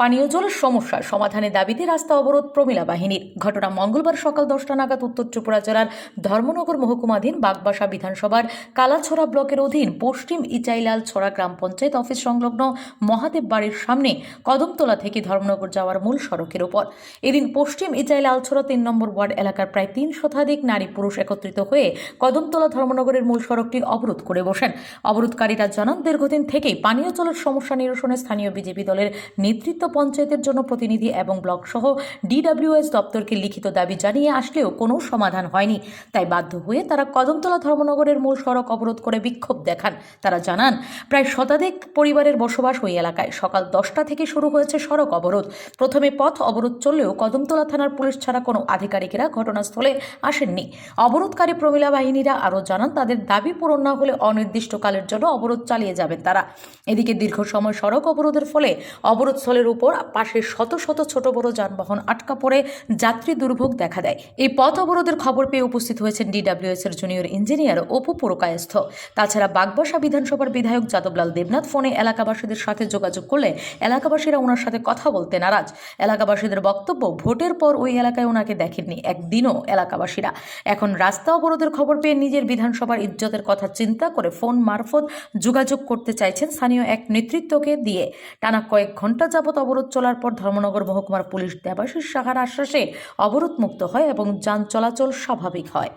পানীয় জলের সমস্যা, সমাধানের দাবিতে রাস্তা অবরোধ প্রমিলা বাহিনীর। ঘটনা মঙ্গলবার সকাল দশটা নাগাদ উত্তর ত্রিপুরা জেলার ধর্মনগর মহকুমাধীন বাগবাসা বিধানসভার কালাছড়া ব্লকের অধীন পশ্চিম ইচাইলাল ছড়া গ্রাম পঞ্চায়েত অফিস সংলগ্ন মহাদেব বাড়ির সামনে কদমতলা থেকে ধর্মনগর যাওয়ার মূল সড়কের ওপর। এদিন পশ্চিম ইচাইলাল ছড়া তিন নম্বর ওয়ার্ড এলাকার প্রায় তিন শতাধিক নারী পুরুষ একত্রিত হয়ে কদমতলা ধর্মনগরের মূল সড়কটি অবরোধ করে বসেন। অবরোধকারীরা জানান, দীর্ঘদিন থেকেই পানীয় জলের সমস্যা নিরসনে স্থানীয় বিজেপি দলের নেতৃত্ব পঞ্চায়েতের জন্য প্রতিনিধি এবং ব্লক সহ ডিডব্লিউএস দপ্তরকে লিখিত দাবি জানিয়ে আসলেও কোনো সমাধান হয়নি। তাই বাধ্য হয়ে তারা কদমতলা ধর্মনগরের মূল সড়ক অবরোধ করে বিক্ষোভ দেখান। তারা জানান, প্রায় শতাধিক পরিবারের বসবাস ওই এলাকায়। সকাল দশটা থেকে শুরু হয়েছে সড়ক অবরোধ। প্রথমে পথ অবরোধ চললেও কদমতলা থানার পুলিশ ছাড়া কোনো আধিকারিকেরা ঘটনাস্থলে আসেননি। অবরোধকারী প্রমিলা বাহিনীরা আরও জানান, তাদের দাবি পূরণ না হলে অনির্দিষ্টকালের জন্য অবরোধ চালিয়ে যাবেন তারা। এদিকে দীর্ঘ সময় সড়ক অবরোধের ফলে অবরোধস্থলের উপর পাশে শত শত ছোট বড় যানবাহন আটকা পড়ে যাত্রী দুর্ভোগ দেখা দেয়। এই পথ অবরোধের খবর পেয়ে উপস্থিত হয়েছেন ডিডব্লিউএস এর জুনিয়র ইঞ্জিনিয়ার অপু পুরকায়স্থ। তাছাড়া বাগবাসা বিধানসভার বিধায়ক যাদবলাল দেবনাথ ফোনে এলাকাবাসীদের সাথে যোগাযোগ করলে এলাকাবাসীরা ওনার সাথে কথা বলতে নারাজ। এলাকাবাসীদের বক্তব্য, ভোটের পর ওই এলাকায় ওনাকে দেখেননি, একদিনও এলাকাবাসীরা। এখন রাস্তা অবরোধের খবর পেয়ে নিজের বিধানসভার ইজ্জতের কথা চিন্তা করে ফোন মারফত যোগাযোগ করতে চাইছেন স্থানীয় এক নেতৃত্বকে দিয়ে। টানা কয়েক ঘণ্টা যাবৎ অবরোধ চলার পর ধর্মনগর মহকুমার পুলিশ দেবাশিস সাহার আশ্বাসে অবরোধ মুক্ত হয় এবং যান চলাচল স্বাভাবিক হয়।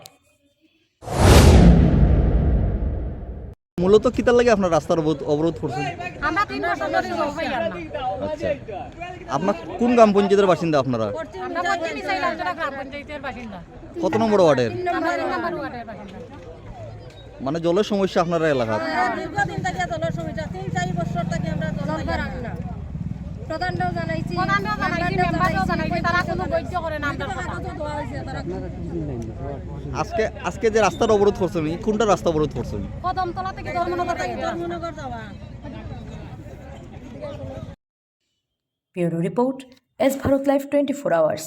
মূলত কিতার লাগে আপনার রাস্তার অবরোধ অবরোধ করছেন? আমরা তিন বছর ধরে জল পাই না আচ্ছা। আপনার কোন গ্রাম পঞ্চায়েতের বাসিন্দা আপনারা? আমরা পশ্চিমী চাইলাম গ্রাম পঞ্চায়েতের বাসিন্দা। কত নম্বর ওয়ার্ডের? আমরা তিন নম্বর ওয়ার্ডের বাসিন্দা। মানে জলের সমস্যা আপনারা এলাকার। দীর্ঘদিন থেকে জলের সমস্যা তিন চারি বছর থেকে হয়েছে তারা আজকে আজকে যে রাস্তার অবরোধ করছেন কোনটা রাস্তা অবরোধ করছেন কদমতলা থেকে ধর্মনগর থেকে। ধর্মনগর যাওয়া। Bureau report S Bharat live twenty four hours.